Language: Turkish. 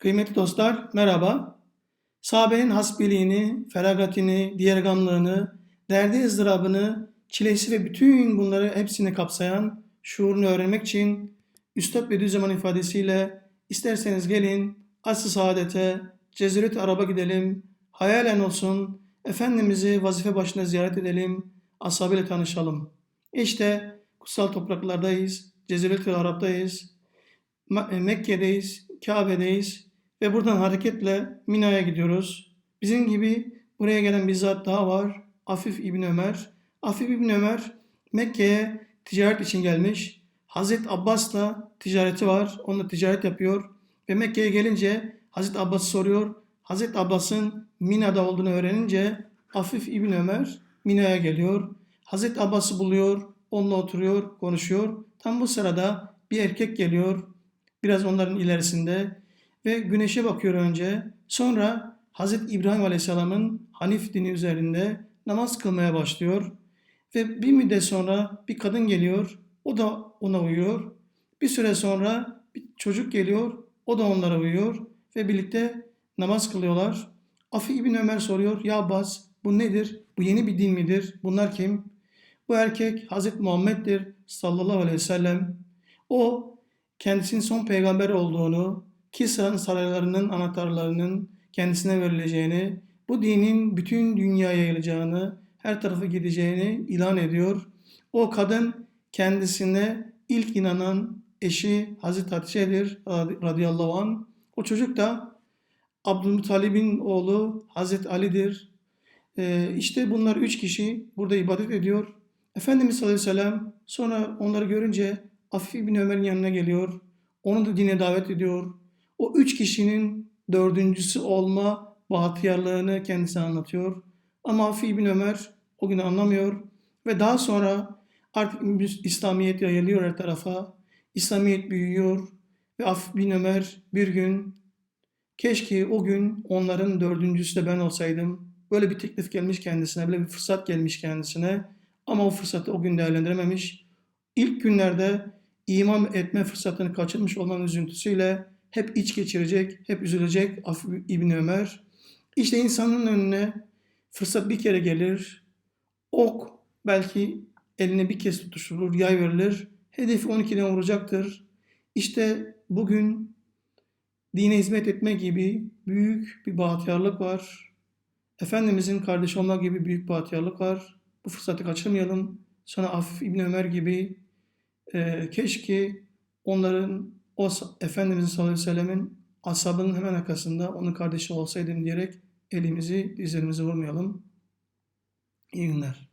Kıymetli dostlar, merhaba. Sahabenin hasbiliğini, feragatini, diğergamlığını, derdi ızdırabını, çilesi ve bütün bunları hepsini kapsayan şuurunu öğrenmek için Üstad Bediüzzaman ifadesiyle isterseniz gelin asr-ı saadete, Ceziret Arab'a gidelim, hayalen olsun, Efendimiz'i vazife başına ziyaret edelim, ashabıyla tanışalım. İşte kutsal topraklardayız, Ceziret-i Arap'tayız, Mekke'deyiz, Kabe'deyiz ve buradan hareketle Mina'ya gidiyoruz. Bizim gibi buraya gelen bir zat daha var. Afif İbni Ömer. Afif İbni Ömer Mekke'ye ticaret için gelmiş. Hazreti Abbas'la ticareti var. Onunla ticaret yapıyor. Ve Mekke'ye gelince Hazreti Abbas'ı soruyor. Hazreti Abbas'ın Mina'da olduğunu öğrenince Afif İbni Ömer Mina'ya geliyor. Hazreti Abbas'ı buluyor. Onunla oturuyor, konuşuyor. Tam bu sırada bir erkek geliyor biraz onların ilerisinde ve güneşe bakıyor önce. Sonra Hazreti İbrahim Aleyhisselam'ın Hanif dini üzerinde namaz kılmaya başlıyor. Ve bir müddet sonra bir kadın geliyor. O da ona uyuyor. Bir süre sonra bir çocuk geliyor. O da onlara uyuyor. Ve birlikte namaz kılıyorlar. Afi İbni Ömer soruyor. Ya Abbas bu nedir? Bu yeni bir din midir? Bunlar kim? Bu erkek Hazreti Muhammed'dir sallallahu aleyhi ve sellem. O kendisinin son peygamber olduğunu, Kisra'nın saraylarının anahtarlarının kendisine verileceğini, bu dinin bütün dünyaya yayılacağını, her tarafa gideceğini ilan ediyor. O kadın kendisine ilk inanan eşi Hazreti Hatice'dir radıyallahu anh. O çocuk da Abdülmuttalib'in oğlu Hazreti Ali'dir. Ee, işte bunlar üç kişi burada ibadet ediyor. Efendimiz sallallahu aleyhi ve sellem sonra onları görünce Afif bin Ömer'in yanına geliyor. Onu da dine davet ediyor. O üç kişinin dördüncüsü olma bahtiyarlığını kendisine anlatıyor. Ama Afif bin Ömer o gün anlamıyor. Ve daha sonra artık İslamiyet yayılıyor her tarafa. İslamiyet büyüyor. Ve Afif bin Ömer bir gün keşke o gün onların dördüncüsü de ben olsaydım. Böyle bir teklif gelmiş kendisine, böyle bir fırsat gelmiş kendisine. Ama o fırsatı o gün değerlendirememiş. İlk günlerde iman etme fırsatını kaçırmış olmanın üzüntüsüyle hep iç geçirecek, hep üzülecek İbni Ömer. İşte insanın önüne fırsat bir kere gelir. Ok belki eline bir kez tutuşturulur, yay verilir. Hedefi 12'den vuracaktır. İşte bugün dine hizmet etme gibi büyük bir bahtiyarlık var. Efendimizin kardeşi olmak gibi büyük bahtiyarlık var. Bu fırsatı kaçırmayalım. Sonra Afif İbni Ömer gibi e, keşke onların o Efendimizin sallallahu aleyhi ve sellemin ashabının hemen arkasında onun kardeşi olsaydım diyerek elimizi dizlerimizi vurmayalım. İyi günler.